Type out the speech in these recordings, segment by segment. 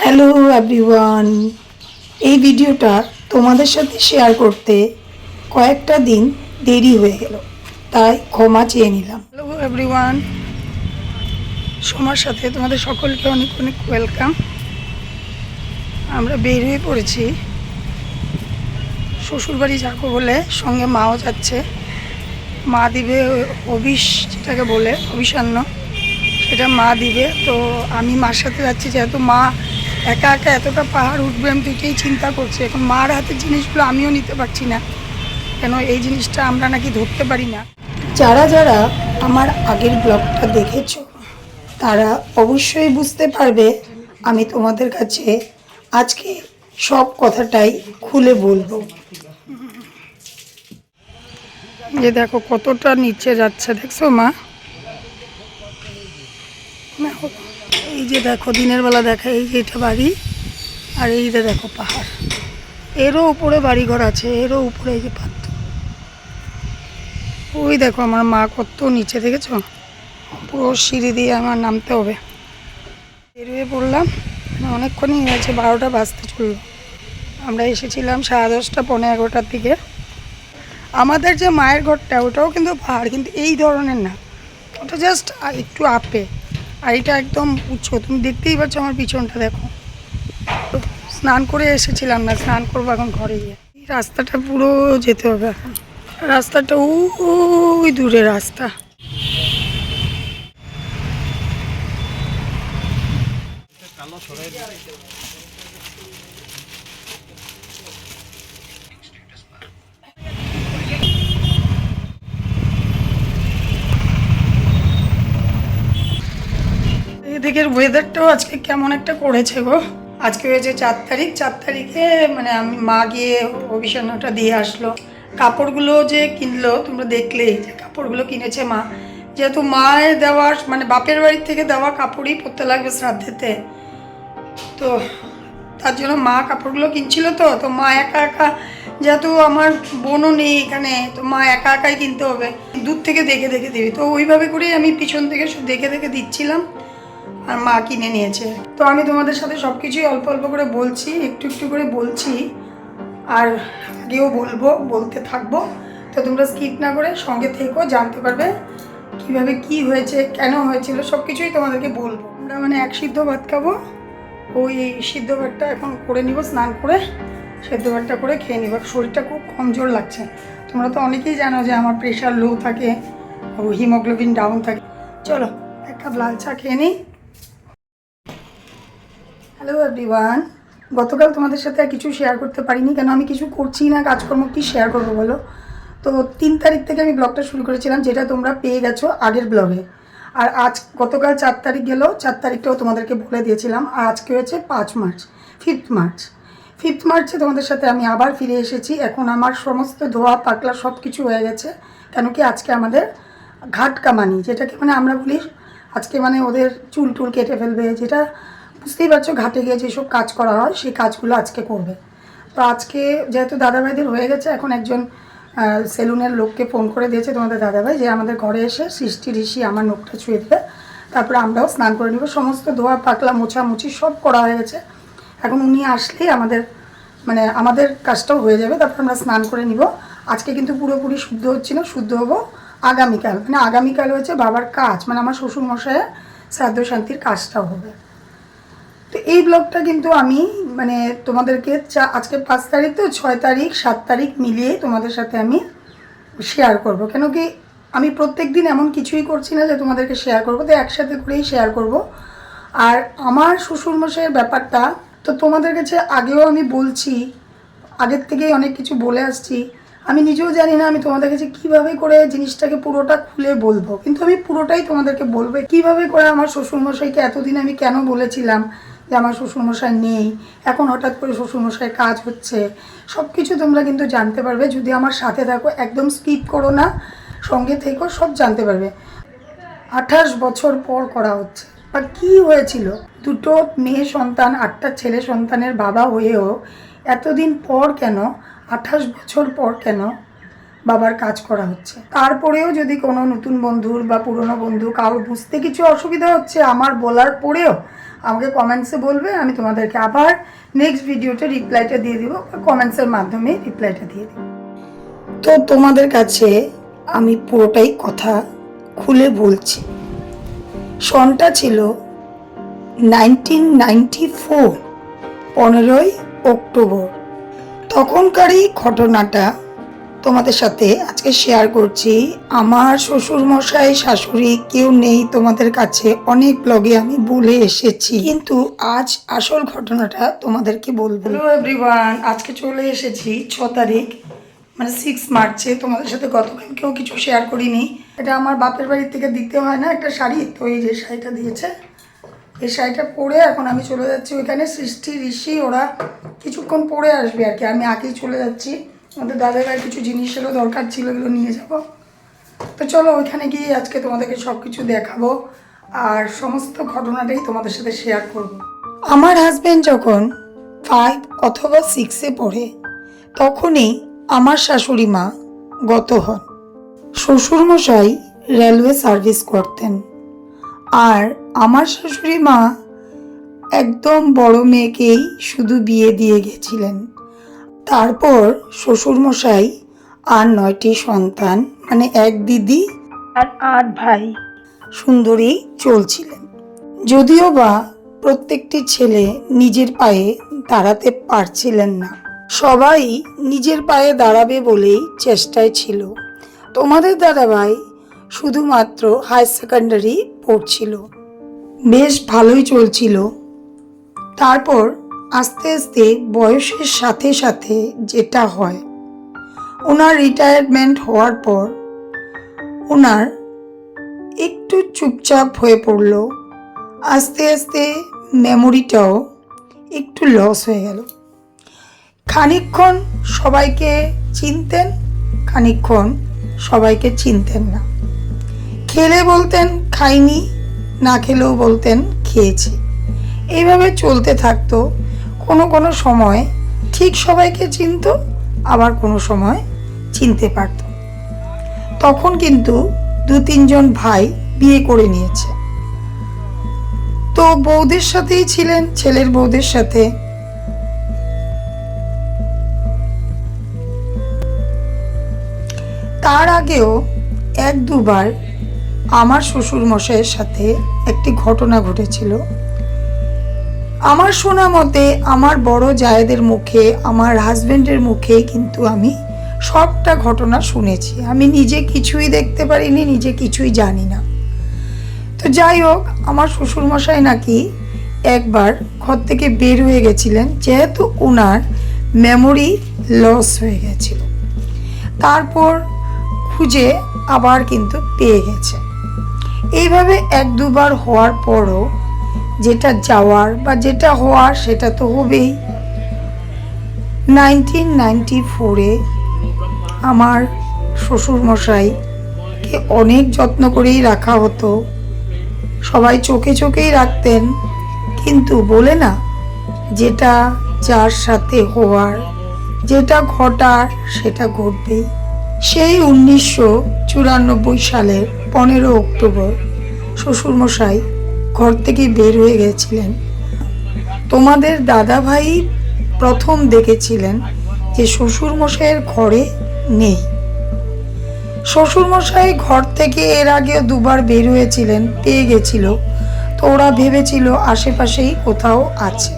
Hello everyone এই ভিডিওটা তোমাদের সাথে শেয়ার করতে কয়েকটা দিন দেরি হয়ে গেল, তাই ক্ষমা চেয়ে নিলাম। হ্যালো এভরিওয়ান সোমার সাথে তোমাদের সকলকে অনেক অনেক ওয়েলকাম আমরা বের হয়ে পড়েছি। শ্বশুরবাড়ি যাব বলে সঙ্গে মাও যাচ্ছে। মা দিবে অভিষ যেটাকে বলে অভিসান্ন সেটা মা দিবে। তো আমি মার সাথে যাচ্ছি, যেহেতু মা একা একা এতটা পাহাড় উঠবে, আমি তো চিন্তা করছি। এখন মার হাতের জিনিসগুলো আমিও নিতে পারছি না। কেন এই জিনিসটা আমরা নাকি ধরতে পারি না? যারা যারা আমার আগের ব্লগটা দেখেছ, তারা অবশ্যই বুঝতে পারবে আমি তোমাদের কাছে আজকে সব কথাটাই খুলে বলব। যে দেখো কতটা নিচে যাচ্ছে, দেখছ মা? দেখো, এই যে দেখো দিনের বেলা দেখা এই যে এটা বাড়ি আর এই যে দেখো পাহাড়। এরও উপরে বাড়িঘর আছে এরও উপরে এই যে পাত্র। ওই দেখো আমার মা কত নিচে দেখেছ? পুরো সিঁড়ি দিয়ে আমার নামতে হবে। বেরিয়ে পড়লাম অনেকক্ষণই হয়েছে বারোটা বাজতে চলল। আমরা এসেছিলাম সাড়ে দশটা পনেরো এগারোটার দিকে। আমাদের যে মায়ের ঘরটা ওটাও কিন্তু পাহাড় কিন্তু এই ধরনের না। ওটা জাস্ট একটু আপে। আর এটা একদম উচ্চ, তুমি দেখতেই পাচ্ছ আমার পিছনটা, দেখো। স্নান করে এসেছিলাম না, স্নান করব এখন ঘরে গিয়ে। রাস্তাটা পুরো যেতে হবে এখন। রাস্তাটা ওই দূরে রাস্তা। এদিকের ওয়েদারটাও আজকে কেমন একটা করেছে গো? আজকে হয়েছে চার তারিখ, চার তারিখে মানে আমি মা গিয়ে অভিষেকটা দিয়ে আসলো। কাপড়গুলো যে কিনলো, তোমরা দেখলেই যে কাপড়গুলো কিনেছে মা। যেহেতু মায়ের দেওয়া মানে বাপের বাড়ির থেকে দেওয়া কাপড়ই পরতে লাগবে শ্রাদ্ধেতে। তো তার জন্য মা কাপড়গুলো কিনছিল তো তো মা একা একা, যেহেতু আমার বোনও নেই এখানে, তো মা একা একাই কিনতে হবে। দূর থেকে দেখে দেখে দিবি। তো ওইভাবে করেই আমি পিছন থেকে সব দেখে দেখে দিচ্ছিলাম। আর মা কিনে নিয়েছে। তো আমি তোমাদের সাথে সব কিছুই অল্প অল্প করে বলছি, একটু একটু করে বলছি। আর আগেও বলব, বলতে থাকব। তো তোমরা স্কিপ না করে সঙ্গে থেকেও জানতে পারবে কীভাবে কি হয়েছে, কেন হয়েছিল সব কিছুই তোমাদেরকে বলব। আমরা মানে এক সিদ্ধ ভাত খাব। ওই সিদ্ধ ভাতটা এখন করে নিব, স্নান করে, সেদ্ধ ভাতটা করে খেয়ে নিব। শরীরটা খুব কমজোর লাগছে। তোমরা তো অনেকেই জানো যে আমার প্রেশার লো থাকে, হিমোগ্লোবিন ডাউন থাকে। চলো, এক কাপ লাল চা খেয়ে নিই। হ্যালো এভরিওয়ান গতকাল তোমাদের সাথে আর কিছু শেয়ার করতে পারিনি। কেন আমি কিছু করছি না, কাজকর্ম কি শেয়ার করব বলো? তো তিন তারিখ থেকে আমি ব্লগটা শুরু করেছিলাম, যেটা তোমরা পেয়ে গেছো আগের ব্লগে আর আজ গতকাল চার তারিখ গেল, চার তারিখটাও তোমাদেরকে বলে দিয়েছিলাম। আর আজকে হয়েছে পাঁচ মার্চ ফিফথ মার্চ। ফিফথ মার্চে তোমাদের সাথে আমি আবার ফিরে এসেছি। এখন আমার সমস্ত ধোয়া পাকলা সব কিছু হয়ে গেছে। কেন কি আজকে আমাদের ঘাট কামানি, যেটাকে মানে আমরা বলি, আজকে মানে ওদের চুল টুল কেটে ফেলবে, যেটা বুঝতেই পারছ, ঘাটে গিয়ে যেসব কাজ করা হয়, সেই কাজগুলো আজকে করবে। তো আজকে যেহেতু দাদাভাইদের হয়ে গেছে, এখন একজন সেলুনের লোককে ফোন করে দিয়েছে তোমাদের দাদাভাই, যে আমাদের ঘরে এসে সৃষ্টি ঋষি আমার নোখটা ছুঁয়ে দেবে। তারপরে আমরাও স্নান করে নেব। সমস্ত ধোয়া পাকলা মোছামুছি সব করা হয়ে গেছে। এখন উনি আসলেই আমাদের মানে আমাদের কাজটাও হয়ে যাবে, তারপর আমরা স্নান করে নিব। আজকে কিন্তু পুরোপুরি শুদ্ধ হচ্ছি না শুদ্ধ হব আগামীকাল। মানে আগামীকাল হচ্ছে বাবার কাজ মানে আমার শ্বশুরমশাইয়ের শ্রাদ্ধ শান্তির কাজটাও হবে। এই ব্লগটা কিন্তু আমি মানে তোমাদেরকে চা- আজকে পাঁচ তারিখ তো, ছয় তারিখ, সাত তারিখ মিলিয়ে তোমাদের সাথে আমি শেয়ার করব। কেন কি আমি প্রত্যেক দিন এমন কিছুই করছি না যে তোমাদেরকে শেয়ার করব, তো একসাথে করেই শেয়ার করব। আর আমার শ্বশুরমশাইয়ের ব্যাপারটা, তো তোমাদের কাছে আগেও আমি বলছি, আগের থেকেই অনেক কিছু বলে আসছি। আমি নিজেও জানি না আমি তোমাদের কাছে কীভাবে করে জিনিসটাকে পুরোটা খুলে বলব। কিন্তু আমি পুরোটাই তোমাদেরকে বলব, কীভাবে করে আমার শ্বশুরমশাইকে এতদিন আমি কেন বলেছিলাম? যে আমার শ্বশুরমশাই নেই, এখন হঠাৎ করে শ্বশুরমশাই কাজ হচ্ছে সব কিছু তোমরা কিন্তু জানতে পারবে, যদি আমার সাথে থাকো, একদম স্কিপ করো না, সঙ্গে থেকেও সব জানতে পারবে। আঠাশ বছর পর করা হচ্ছে। বা কি হয়েছিল? দুটো মেয়ে সন্তান, আটটা ছেলে সন্তানের বাবা হয়েও এতদিন পর কেন, আঠাশ বছর পর কেন বাবার কাজ করা হচ্ছে? তারপরেও যদি কোনো নতুন বন্ধুর বা পুরনো বন্ধু কারোর বুঝতে কিছু অসুবিধা হচ্ছে, আমার বলার পরেও আমাকে কমেন্টসে বলবে, আমি তোমাদেরকে আবার নেক্সট ভিডিওতে রিপ্লাইটা দিয়ে দিব, বা কমেন্টসের মাধ্যমে রিপ্লাইটা দিয়ে দিব। তো তোমাদের কাছে আমি পুরোটাই কথা খুলে বলছি। সনটা ছিল নাইনটিন নাইনটি ফোর পনেরোই অক্টোবর। তখনকারই ঘটনাটা তোমাদের সাথে আজকে শেয়ার করছি। আমার শ্বশুর মশাই শাশুড়ি কেউ নেই তোমাদের কাছে। অনেক ব্লগে আমি বলে এসেছি। কিন্তু আজ আসল ঘটনাটা তোমাদেরকে বলব। এভরিওয়ান আজকে চলে এসেছি ছ তারিখ মানে সিক্স মার্চে। তোমাদের সাথে গতকালকেও কিছু শেয়ার করিনি। এটা আমার বাপের বাড়ির থেকে দিতে হয় না, একটা শাড়ি। তো এই যে শাড়িটা দিয়েছে, এই শাড়িটা পরে এখন আমি চলে যাচ্ছি। ওইখানে সৃষ্টি, ঋষি, ওরা কিছুক্ষণ পরে আসবে আর কি। আমি আগেই চলে যাচ্ছি। আমাদের দাদার ভাইয়ের কিছু জিনিসেরও দরকার ছিল এগুলো নিয়ে যাব। তো চলো ওইখানে গিয়ে আজকে তোমাদেরকে সব কিছু দেখাবো আর সমস্ত ঘটনাটাই তোমাদের সাথে শেয়ার করব। আমার হাজব্যান্ড যখন ফাইভ অথবা সিক্সে পড়ে, তখনই আমার শাশুড়ি মা গত হন। শ্বশুরমশাই রেলওয়ে সার্ভিস করতেন। আর আমার শাশুড়ি মা একদম বড় মেয়েকেই শুধু বিয়ে দিয়ে গেছিলেন। তারপর শ্বশুরমশাই আর নয়টি সন্তান মানে এক দিদি আর আট ভাই সুন্দরী চলছিলেন। যদিও বা প্রত্যেকটি ছেলে নিজের পায়ে দাঁড়াতে পারছিলেন না। সবাই নিজের পায়ে দাঁড়াবে বলেই চেষ্টায় ছিল। তোমাদের দাদাভাই শুধুমাত্র হায়ার সেকেন্ডারি পড়ছিল। বেশ ভালোই চলছিল। তারপর আস্তে আস্তে বয়সের সাথে সাথে যেটা হয়, ওনার রিটায়ারমেন্ট হওয়ার পর ওনার একটু চুপচাপ হয়ে পড়ল। আস্তে আস্তে মেমোরিটাও একটু লস হয়ে গেল। খানিকক্ষণ সবাইকে চিনতেন, খানিকক্ষণ সবাইকে চিনতেন না। খেলে বলতেন, খাইনি। না খেলেও বলতেন, খেয়েছি। এইভাবে চলতে থাকতো কোনো কোনো সময় ঠিক সবাইকে চিনতো, আবার কোনো সময় চিনতে পারত। তখন কিন্তু দু তিনজন ভাই বিয়ে করে নিয়েছে। তো বৌদের সাথেই ছিলেন, ছেলের বৌদের সাথে। তার আগেও এক দুবার আমার শ্বশুর মশাইয়ের সাথে একটি ঘটনা ঘটেছিল। আমার শোনা মতে, আমার বড় জায়েদের মুখে, আমার হাজব্যান্ডের মুখে কিন্তু আমি সবটা ঘটনা শুনেছি। আমি নিজে কিছুই দেখতে পারিনি, নিজে কিছুই জানি না। তো যাই হোক, আমার শ্বশুরমশাই নাকি একবার ঘর থেকে বের হয়ে গেছিলেন, যেহেতু ওনার মেমোরি লস হয়ে গেছিল। তারপর খুঁজে আবার কিন্তু পেয়ে গেছে। এইভাবে এক দুবার হওয়ার পরও যেটা যাওয়ার বা যেটা হওয়ার সেটা তো হবেই। নাইনটিন নাইনটি ফোরে আমার শ্বশুরমশাইকে অনেক যত্ন করেই রাখা হতো। সবাই চোখে চোখেই রাখতেন, কিন্তু বলে না যেটা যার সাথে হওয়ার, যেটা ঘটার সেটা ঘটবেই। সেই উনিশশো চুরানব্বই সালের পনেরো অক্টোবর শ্বশুরমশাই ঘর থেকে বের হয়ে গেছিলেন। তোমাদের দাদা ভাই প্রথম দেখেছিলেন যে শ্বশুরমশাইয়ের ঘরে নেই। শ্বশুরমশাই ঘর থেকে এর আগেও দুবার বের হয়েছিলেন, পেয়ে গেছিল। তো ওরা ভেবেছিল আশেপাশেই কোথাও আছে।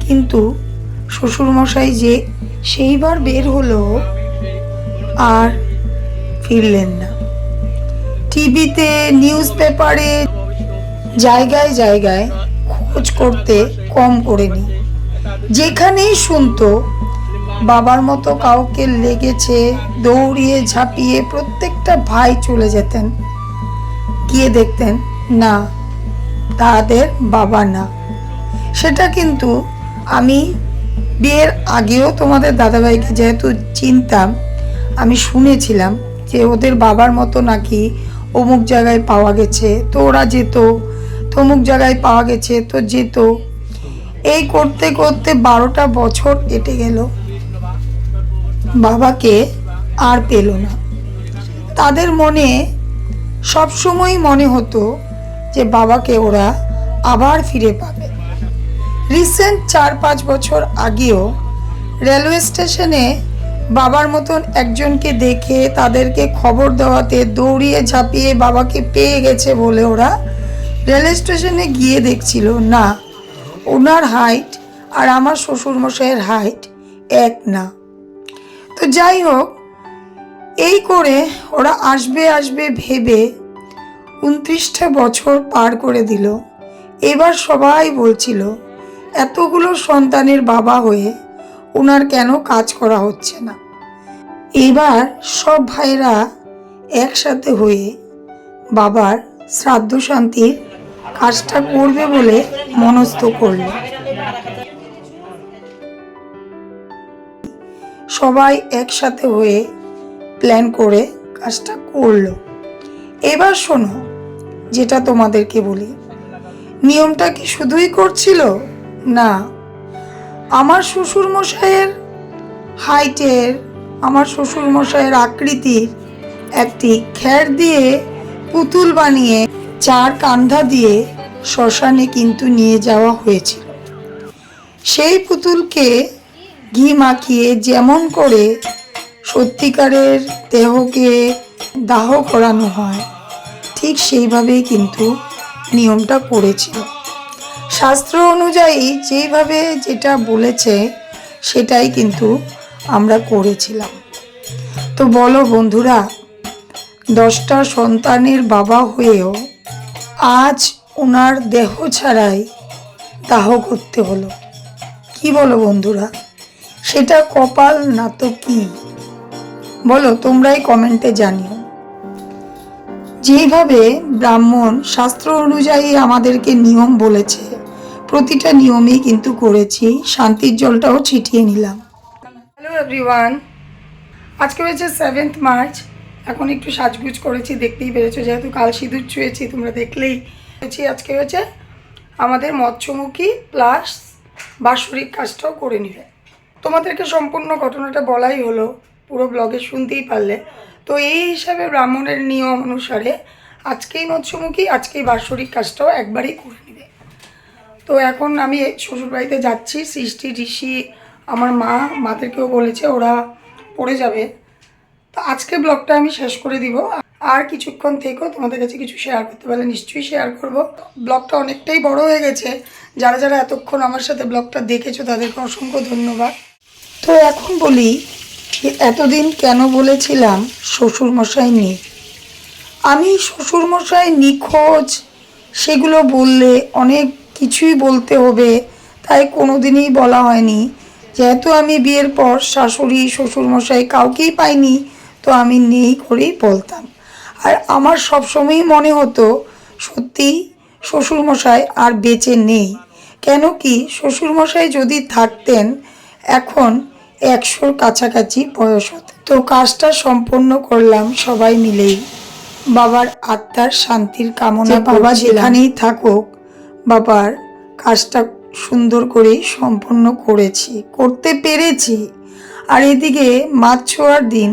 কিন্তু শ্বশুরমশাই যে সেইবার বের হলো আর ফিরলেন না। টিভিতে নিউজ পেপারে জায়গায় জায়গায় খোঁজ করতে কম করেনি যেখানেই শুনতো, বাবার মতো কাউকে লেগেছে, দৌড়িয়ে ঝাঁপিয়ে প্রত্যেকটা ভাই চলে যেতেন। গিয়ে দেখতেন, না, তাদের বাবা না। সেটা কিন্তু আমি বিয়ের আগেও তোমাদের দাদাভাইকে যেহেতু চিনতাম, আমি শুনেছিলাম যে ওদের বাবার মতো নাকি অমুক জায়গায় পাওয়া গেছে, তো ওরা যেত তমুক জায়গায় পাওয়া গেছে, তো যেত। এই করতে করতে বারোটা বছর কেটে গেল। বাবাকে আর পেল না। তাদের মনে সবসময় মনে হতো যে বাবাকে ওরা আবার ফিরে পাবে। রিসেন্ট চার পাঁচ বছর আগেও রেলওয়ে স্টেশনে বাবার মতন একজনকে দেখে তাদেরকে খবর দেওয়াতে দৌড়িয়ে ঝাঁপিয়ে বাবাকে পেয়ে গেছে বলে ওরা রেলওয়ে স্টেশনে গিয়ে দেখছিল, না, ওনার হাইট আর আমার শ্বশুরমশাইয়ের হাইট এক না। তো যাই হোক, এই করে ওরা আসবে আসবে ভেবে উনত্রিশটা বছর পার করে দিল। এবার সবাই বলছিল, এতগুলো সন্তানের বাবা হয়ে ওনার কেন কাজ করা হচ্ছে না? এবার সব ভাইরা একসাথে হয়ে বাবার শ্রাদ্ধ শান্তির কাজটা করবে বলে মনস্থ করল। সবাই একসাথে হয়ে প্ল্যান করে কাজটা করল। এবার শোনো, যেটা তোমাদেরকে বলি। নিয়মটা কি শুধুই করছিল? না, আমার শ্বশুর মশাইয়ের হাইটের আমার শ্বশুর মশাইয়ের আকৃতির একটি খ্যার দিয়ে পুতুল বানিয়ে চার কান্ধা দিয়ে শ্মশানে কিন্তু নিয়ে যাওয়া হয়েছিল। সেই পুতুলকে ঘি মাখিয়ে যেমন করে সত্যিকারের দেহকে দাহ করানো হয়, ঠিক সেইভাবেই কিন্তু নিয়মটা করেছিল। শাস্ত্র অনুযায়ী যেইভাবে যেটা বলেছে, সেটাই কিন্তু আমরা করেছিলাম। তো বলো বন্ধুরা, দশটা সন্তানের বাবা হয়েও আজ ওনার দেহ ছাড়াই দাহ করতে হলো। কি বলো বন্ধুরা? সেটা কপাল না তো কি? বলো, তোমরাই কমেন্টে জানিও। যেইভাবে ব্রাহ্মণ শাস্ত্র অনুযায়ী আমাদেরকে নিয়ম বলেছে, প্রতিটা নিয়মেই কিন্তু করেছি, শান্তির জলটাও ছিটিয়ে নিলাম। হ্যালো এভরিওয়ান আজকে হয়েছে সেভেন্থ মার্চ এখন একটু সাজগুজ করেছি, দেখতেই পেরেছ। যেহেতু কাল সিঁদুর ছুঁয়েছি, তোমরা দেখলেই। হয়েছি, আজকে হয়েছে আমাদের মৎস্যমুখী প্লাস বাৎসরিক কাজটাও করে নিবে তোমাদেরকে সম্পূর্ণ ঘটনাটা বলাই হলো, পুরো ব্লগে শুনতেই পারলে। তো এই হিসাবে ব্রাহ্মণের নিয়ম অনুসারে আজকেই মৎস্যমুখী, আজকেই বাৎসরিক কাজটাও একবারেই করে নেবে। তো এখন আমি শ্বশুরবাড়িতে যাচ্ছি, সৃষ্টি, ঋষি, আমার মা, মাদেরকেও বলেছে ওরা পড়ে যাবে। তো আজকে ব্লগটা আমি শেষ করে দিব। আর কিছুক্ষণ থেকেও তোমাদের কাছে কিছু শেয়ার করতে পারলে নিশ্চয়ই শেয়ার করব। ব্লগটা অনেকটাই বড় হয়ে গেছে। যারা যারা এতক্ষণ আমার সাথে ব্লগটা দেখেছ, তাদেরকে অসংখ্য ধন্যবাদ। তো এখন বলি যে এতদিন কেন বলেছিলাম শ্বশুরমশাই নেই? আমি শ্বশুরমশাই নিখোঁজ, সেগুলো বললে অনেক কিছুই বলতে হবে, তাই কোনো দিনই বলা হয়নি। যেহেতু আমি বিয়ের পর শাশুড়ি, শ্বশুরমশাই কাউকেই পাইনি তো আমি নেই করেই বলতাম। আর আমার সবসময়ই মনে হতো সত্যি শ্বশুরমশাই আর বেঁচে নেই। কেন কি শ্বশুরমশাই যদি থাকতেন এখন একশোর কাছাকাছি বয়স হতো। তো কাজটা সম্পন্ন করলাম সবাই মিলেই। বাবার আত্মার শান্তির কামনা বাবা যেখানেই থাকুক বাবার কাজটা সুন্দর করেই সম্পন্ন করেছি করতে পেরেছি। আর এদিকে মাছ ছোঁয়ার দিন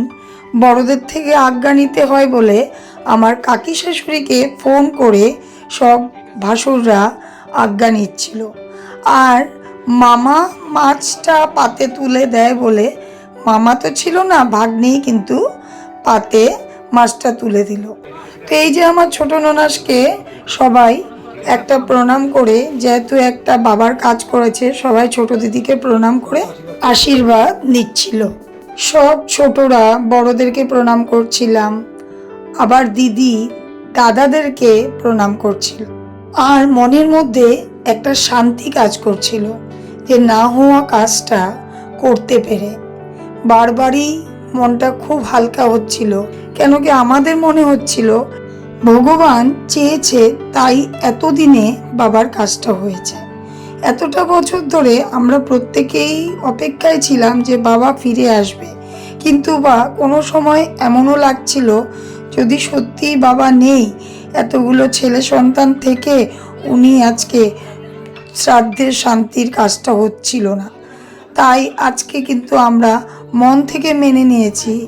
বড়দের থেকে আজ্ঞা নিতে হয় বলে আমার কাকি শাশুড়িকে ফোন করে সব ভাসুররা আজ্ঞা নিচ্ছিল। আর মামা মাছটা পাতে তুলে দেয় বলে মামা তো ছিল না ভাগ্নেই কিন্তু পাতে মাছটা তুলে দিল। তো এই যে আমার ছোট ননাসকে সবাই একটা প্রণাম করে, যেহেতু একটা বাবার কাজ করেছে, সবাই ছোট দিদিকে প্রণাম করে আশীর্বাদ নিচ্ছিল। সব ছোটরা বড়দেরকে প্রণাম করছিলাম। আবার দিদি দাদাদেরকে প্রণাম করছিল। আর মনের মধ্যে একটা শান্তি কাজ করছিল যে না হওয়া কাজটা করতে পেরে। বারবারই মনটা খুব হালকা হচ্ছিল, কেন কি আমাদের মনে হচ্ছিল, ভগবান চেয়েছে তাই এতদিনে বাবার কাজটা হয়েছে। এতটা বছর ধরে আমরা প্রত্যেকেই অপেক্ষায় ছিলাম যে বাবা ফিরে আসবে। কিন্তু বা, কোনো সময় এমনও লাগছিল, যদি সত্যিই বাবা নেই, এতগুলো ছেলে সন্তান থেকে উনি আজকে শ্রাদ্ধের শান্তির কাজটা হচ্ছিল না। তাই আজকে কিন্তু আমরা মন থেকে মেনে নিয়েছি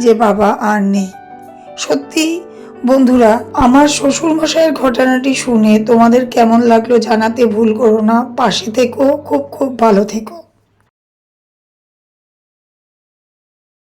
যে বাবা আর নেই। সত্যি বন্ধুরা, আমার শ্বশুর মশাইয়ের ঘটনাটি শুনে তোমাদের কেমন লাগল জানাতে ভুল করো না। পাশে থেকো, খুব খুব ভালো থেকো।